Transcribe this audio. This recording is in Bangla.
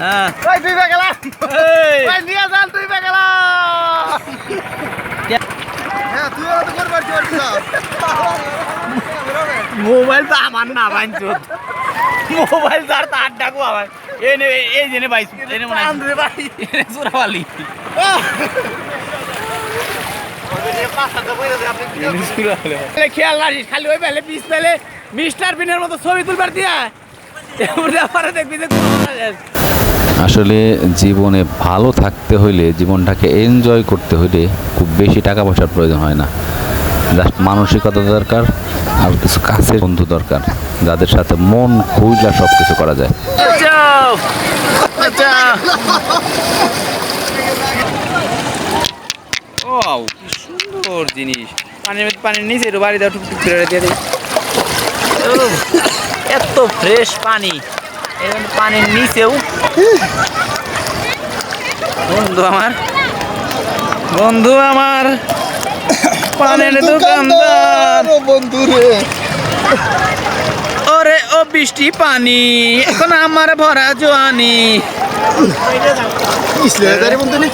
হ্যাঁ। নিয়ে যান গেলাম হ্যাঁ মোবাইল তো আমার না বাইঞ্চ মোবাইল তার তার ডাকু আমার এই নে এই জেনে বাইস এনে মনে হয়। আন্দ্রে ভাই। এনে তাহলে খেয়াল রাখিস খালি ওই বেলে পিস পেলে মিস্টার বিনের মতো ছবি তুলবার দিয়া দেখবি যে আসলে জীবনে ভালো থাকতে হইলে জীবনটাকে এনজয় করতে হইলে খুব বেশি টাকা পয়সার প্রয়োজন হয় না। জাস্ট মানসিকতা দরকার আর কিছু কাছের বন্ধু দরকার যাদের সাথে মন খুঁজলা সব কিছু করা যায়। সুন্দর জিনিস। পানির পানির নিচে বাড়ি দাও টুকটুক করে দিয়ে দিই। এত ফ্রেশ পানি। এখন পানির নিচেও। বন্ধু আমার। বন্ধু আমার। পানের দোকানদার। বন্ধু রে। ওরে ও বৃষ্টি পানি। এখন আমার ভরা জোয়ানি। ইসলে বন্ধু নি